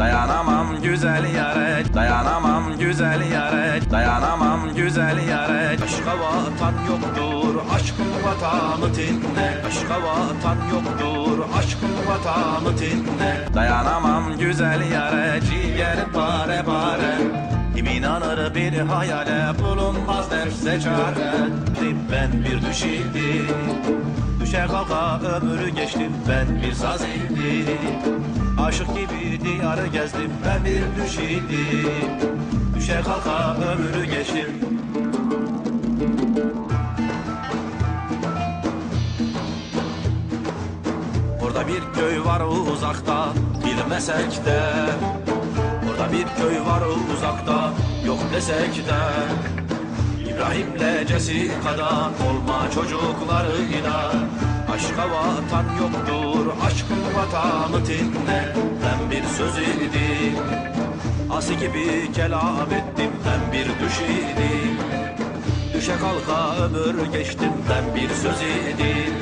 Dayanamam güzel yare. Dayanamam güzel yare. Dayanamam güzel yare. Başka vatan yoktur Aşkın vatanı tinne Başka vatan yoktur Aşkın vatanı tinne Dayanamam güzel yare. Ciğer pare pare kim inanır bir hayale bulunmaz nefse çare. Ben bir düşildi Düşe kalka ömrü geçtim ben bir saz indim Aşık gibi diyarı gezdim. Ben bir düşildim Düşe kalka ömrü geçtim. Orada bir köy var uzakta bilmesek de. Orada bir köy var uzakta yok desek de. İbrahim'le Cesika'dan olma çocuklarıyla Aşka vatan yoktur aşkın vatanı tinne Ben bir söz idim Asi gibi kelam ettim. Ben bir düş idim Düşe kalka ömür geçtim. Ben bir söz idim